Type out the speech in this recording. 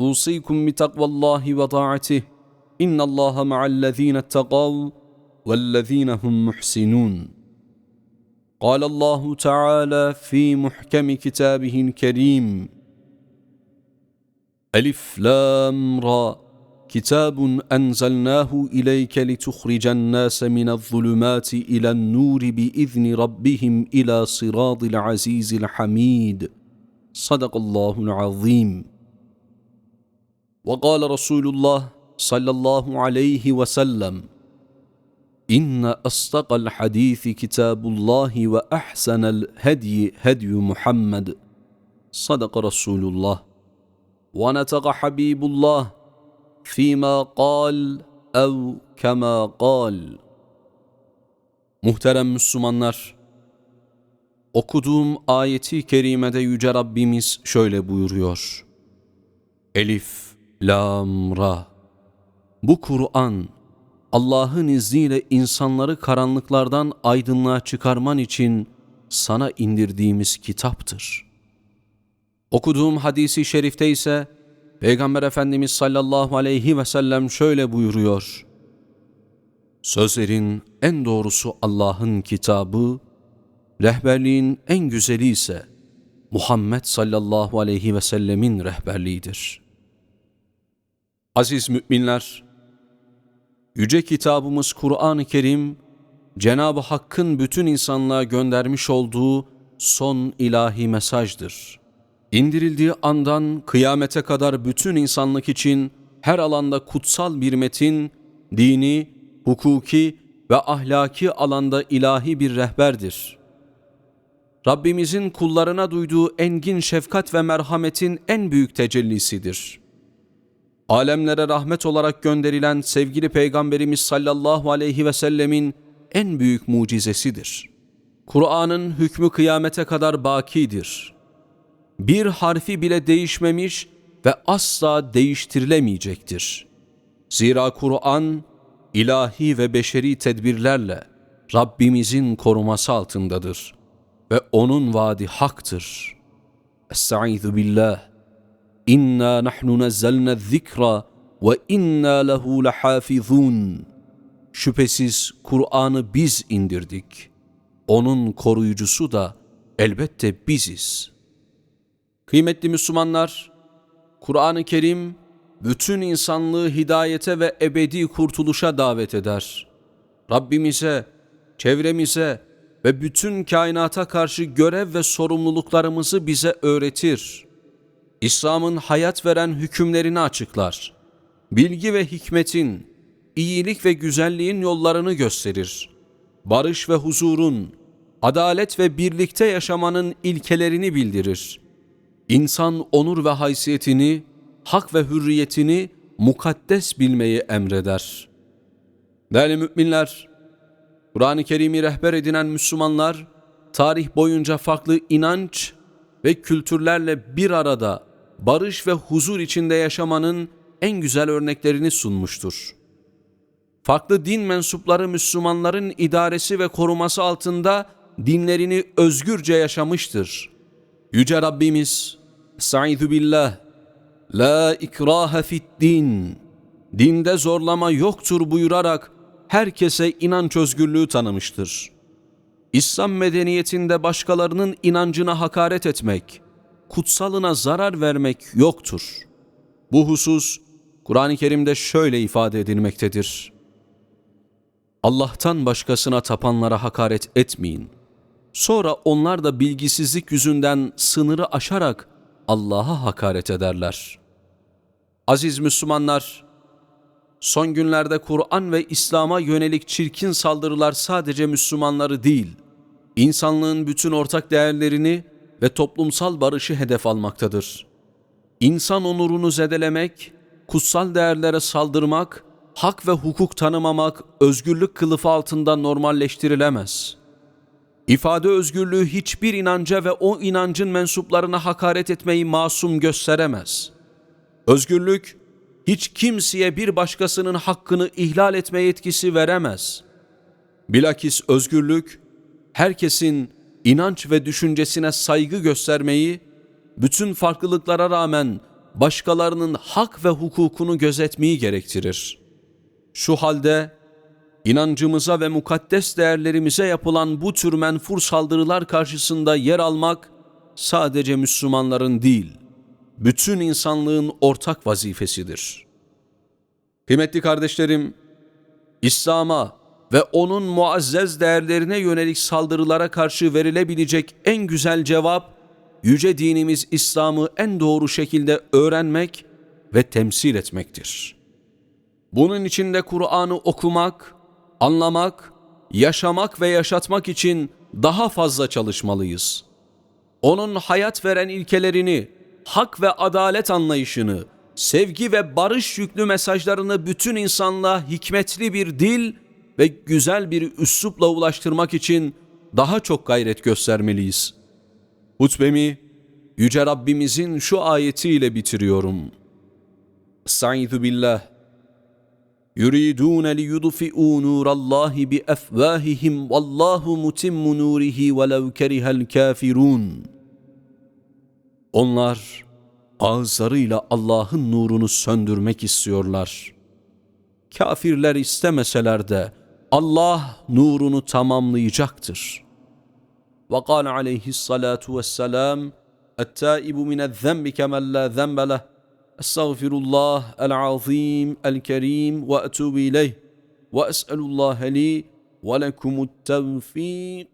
أوصيكم بتقوى الله وطاعته. إن الله مع الذين اتقوا والذين هم محسنون. قال الله تعالى في محكم كتابه الكريم ألف لام را. كتاب أنزلناه إليك لتخرج الناس من الظلمات إلى النور بإذن ربهم إلى صراط العزيز الحميد. صدق الله العظيم. وقال رسول الله صلى الله عليه وسلم إن أصدق الحديث كتاب الله وأحسن الهدي هدي محمد صدق رسول الله ونطق حبيب الله فيما قال أو كما قال Muhterem Müslümanlar, okuduğum ayeti kerimede Yüce Rabbimiz şöyle buyuruyor. Elif, Lam, Ra. Bu Kur'an, Allah'ın izniyle insanları karanlıklardan aydınlığa çıkarman için sana indirdiğimiz kitaptır. Okuduğum hadisi şerifte ise Peygamber Efendimiz sallallahu aleyhi ve sellem şöyle buyuruyor. Sözlerin en doğrusu Allah'ın kitabı, rehberliğin en güzeli ise Muhammed sallallahu aleyhi ve sellemin rehberliğidir. Aziz müminler, Yüce kitabımız Kur'an-ı Kerim, Cenab-ı Hakk'ın bütün insanlığa göndermiş olduğu son ilahi mesajdır. İndirildiği andan kıyamete kadar bütün insanlık için her alanda kutsal bir metin, dini, hukuki ve ahlaki alanda ilahi bir rehberdir. Rabbimizin kullarına duyduğu engin şefkat ve merhametin en büyük tecellisidir. Alemlere rahmet olarak gönderilen sevgili Peygamberimiz sallallahu aleyhi ve sellemin en büyük mucizesidir. Kur'an'ın hükmü kıyamete kadar bakidir. Bir harfi bile değişmemiş ve asla değiştirilemeyecektir. Zira Kur'an ilahi ve beşeri tedbirlerle Rabbimizin koruması altındadır ve onun vaadi haktır. Estaizu billah. İnna nahnu nazzalna zikra ve inna lehu. Şüphesiz Kur'an'ı biz indirdik. Onun koruyucusu da elbette biziz. Kıymetli Müslümanlar, Kur'an-ı Kerim bütün insanlığı hidayete ve ebedi kurtuluşa davet eder. Rabbimize, çevremize ve bütün kainata karşı görev ve sorumluluklarımızı bize öğretir. İslam'ın hayat veren hükümlerini açıklar. Bilgi ve hikmetin, iyilik ve güzelliğin yollarını gösterir. Barış ve huzurun, adalet ve birlikte yaşamanın ilkelerini bildirir. İnsan onur ve haysiyetini, hak ve hürriyetini mukaddes bilmeyi emreder. Değerli müminler, Kur'an-ı Kerim'i rehber edinen Müslümanlar, tarih boyunca farklı inanç ve kültürlerle bir arada barış ve huzur içinde yaşamanın en güzel örneklerini sunmuştur. Farklı din mensupları Müslümanların idaresi ve koruması altında dinlerini özgürce yaşamıştır. Yüce Rabbimiz, Estaizu billah, La ikraha fit din, dinde zorlama yoktur buyurarak herkese inanç özgürlüğü tanımıştır. İslam medeniyetinde başkalarının inancına hakaret etmek, kutsalına zarar vermek yoktur. Bu husus Kur'an-ı Kerim'de şöyle ifade edilmektedir. Allah'tan başkasına tapanlara hakaret etmeyin. Sonra onlar da bilgisizlik yüzünden sınırı aşarak Allah'a hakaret ederler. Aziz Müslümanlar, son günlerde Kur'an ve İslam'a yönelik çirkin saldırılar sadece Müslümanları değil, insanlığın bütün ortak değerlerini ve toplumsal barışı hedef almaktadır. insan onurunu zedelemek, kutsal değerlere saldırmak, hak ve hukuk tanımamak özgürlük kılıfı altında normalleştirilemez. İfade özgürlüğü hiçbir inanca ve o inancın mensuplarına hakaret etmeyi masum gösteremez. Özgürlük hiç kimseye bir başkasının hakkını ihlal etme yetkisi veremez. Bilakis özgürlük herkesin inanç ve düşüncesine saygı göstermeyi, bütün farklılıklara rağmen başkalarının hak ve hukukunu gözetmeyi gerektirir. Şu halde inancımıza ve mukaddes değerlerimize yapılan bu tür menfur saldırılar karşısında yer almak sadece Müslümanların değil, bütün insanlığın ortak vazifesidir. Kıymetli kardeşlerim, İslam'a ve onun muazzez değerlerine yönelik saldırılara karşı verilebilecek en güzel cevap, yüce dinimiz İslam'ı en doğru şekilde öğrenmek ve temsil etmektir. Bunun için de Kur'an'ı okumak, anlamak, yaşamak ve yaşatmak için daha fazla çalışmalıyız. Onun hayat veren ilkelerini, hak ve adalet anlayışını, sevgi ve barış yüklü mesajlarını bütün insanlığa hikmetli bir dil ve güzel bir üslupla ulaştırmak için daha çok gayret göstermeliyiz. Hutbemi Yüce Rabbimizin şu ayetiyle bitiriyorum. Estaizu billah. يريدون ليطفئوا نور الله بافواههم والله متم نوره ولو كره الكافرون Onlar ağızlarıyla Allah'ın nurunu söndürmek istiyorlar. Kafirler istemeseler de Allah nurunu tamamlayacaktır. Ve kâle aleyhissalâtu vesselâm التائب من الذنب كمن لا ذنب له استغفر الله العظيم الكريم واتوب اليه واسال الله لي ولكم التوفيق